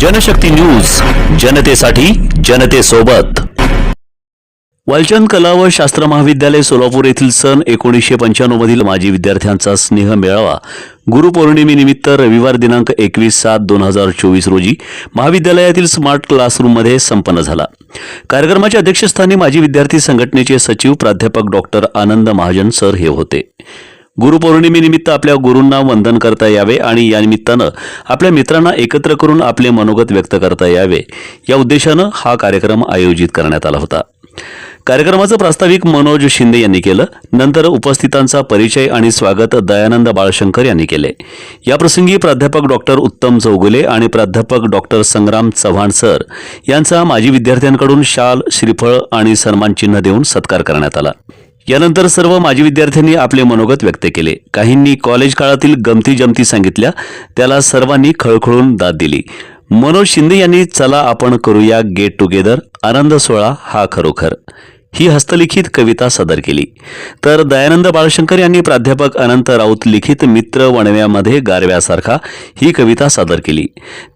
Janshakti news जनतेसाठी जनतेसोबत. वालचंद कला व शास्त्र महाविद्यालय सोलापूर येथील सन एकोणीसशे पंच्याण्णव मधील माजी विद्यार्थ्यांचा स्नेह मेळावा गुरुपौर्णिमेनिमित्त रविवार दिनांक एकवीस सात दोन हजार चोवीस रोजी महाविद्यालयातील स्मार्ट क्लासरूममध्ये संपन्न झाला. कार्यक्रमाच्या अध्यक्षस्थानी माजी विद्यार्थी संघटनेचे सचिव प्राध्यापक डॉक्टर आनंद महाजन सर हे होते. गुरुपौर्णिमेनिमित्त आपल्या गुरूंना वंदन करता यावे आणि या निमित्तानं आपल्या मित्रांना एकत्र करून आपले मनोगत व्यक्त करता यावे. या उद्देशानं हा कार्यक्रम आयोजित करण्यात आला होता. कार्यक्रमाचं प्रास्ताविक मनोज शिंदे यांनी केलं. नंतर उपस्थितांचा परिचय आणि स्वागत दयानंद बाळशंकर यांनी केले. याप्रसंगी प्राध्यापक डॉक्टर उत्तम चौगुले आणि प्राध्यापक डॉक्टर संग्राम चव्हाण सर यांचा माजी विद्यार्थ्यांकडून शाल श्रीफळ आणि सन्मान चिन्ह देऊन सत्कार करण्यात आला. यानंतर सर्व माजी विद्यार्थ्यांनी आपले मनोगत व्यक्त केले. काहींनी कॉलेज काळातील गमती जमती सांगितल्या. त्याला सर्वांनी खळखळून दाद दिली. मनोज शिंदे यांनी चला आपण करूया गेट टुगेदर आनंद सोहळा हा खरोखर. ही हस्तलिखित कविता सादर केली. तर दयानंद बाळशंकर यांनी प्राध्यापक अनंत राऊत लिखित मित्र वणव्यामध्ये गारव्यासारखा ही कविता सादर केली.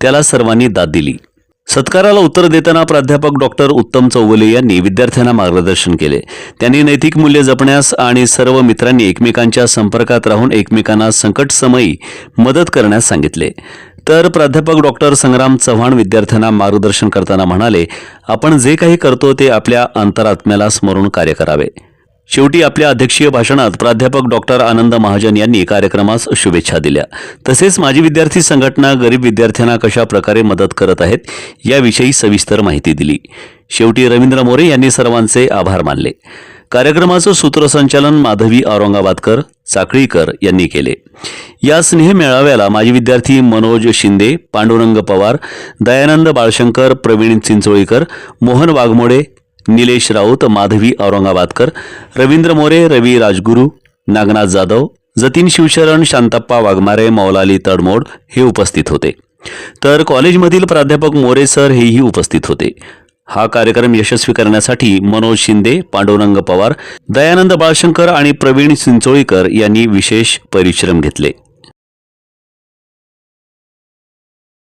त्याला सर्वांनी दाद दिली. सत्काराला उत्तर देताना प्राध्यापक डॉक्टर उत्तम चौगुले यांनी विद्यार्थ्यांना मार्गदर्शन केले. त्यांनी नैतिक मूल्य जपण्यास आणि सर्व मित्रांनी एकमेकांच्या संपर्कात राहून एकमेकांना संकटसमयी मदत करण्यास सांगितले. तर प्राध्यापक डॉक्टर संग्राम चव्हाण विद्यार्थ्यांना मार्गदर्शन करताना म्हणाले आपण जे काही करतो ते आपल्या अंतरात्म्याला स्मरून कार्य करावे. शेवटी आपल्या अध्यक्षीय भाषणात प्राध्यापक डॉक्टर आनंद महाजन यांनी कार्यक्रमास शुभेच्छा दिल्या. तसेच माजी विद्यार्थी संघटना गरीब विद्यार्थ्यांना कशा प्रकारे मदत करत आहेत याविषयी सविस्तर माहिती दिली. शेवटी रवींद्र मोरे यांनी सर्वांचे आभार मानले. कार्यक्रमाचं सूत्रसंचालन माधवी औरंगाबादकर चाकळीकर यांनी केले. या स्नेह मेळाव्याला माजी विद्यार्थी मनोज शिंदे पांडुरंग पवार दयानंद बाळशंकर प्रवीण चिंचोळीकर मोहन वाघमोडे निलेश राऊत माधवी औरंगाबादकर रवींद्र मोरे रवी राजगुरू नागनाथ जाधव जतीन शिवशरण शांतप्पा वाघमारे मौलाली तडमोड हे उपस्थित होते. तर कॉलेजमधील प्राध्यापक मोरे सर हेही उपस्थित होते. हा कार्यक्रम यशस्वी करण्यासाठी मनोज शिंदे पांडुरंग पवार दयानंद बाळशंकर आणि प्रवीण चिंचोळीकर यांनी विशेष परिश्रम घेतले.